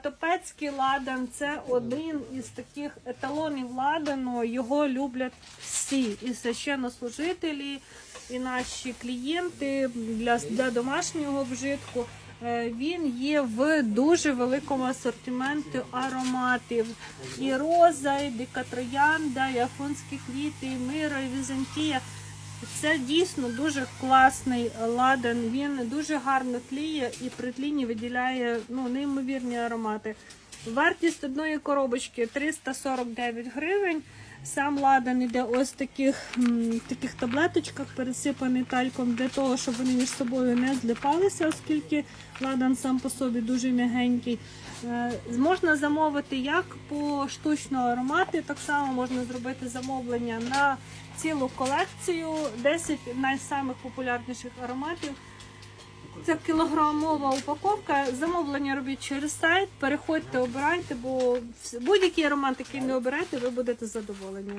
Топецький ладан це один із таких еталонів ладану. Його люблять всі і священнослужителі, і наші клієнти для, для домашнього вжитку. Е, Він є в дуже великому асортименті ароматів. І роза, і дикатроянда, і афонські квіти, і миро, і візантія. Це дійсно дуже класний ладан. Він дуже гарно тліє і при тлінні виділяє ну, неймовірні аромати. Вартість одної коробочки 349 гривень. Сам ладан іде ось в таких, таких таблеточках, пересипаний тальком для того, щоб вони між собою не злипалися, оскільки ладан сам по собі дуже м'ягенький. Е, Можна замовити як по штучно аромати, так само можна зробити замовлення на цілу колекцію, 10 найсамих популярніших ароматів. Це кілограмова упаковка. Замовлення робіть через сайт. Переходьте, обирайте, бо будь-який аромат, який не обирайте, ви будете задоволені.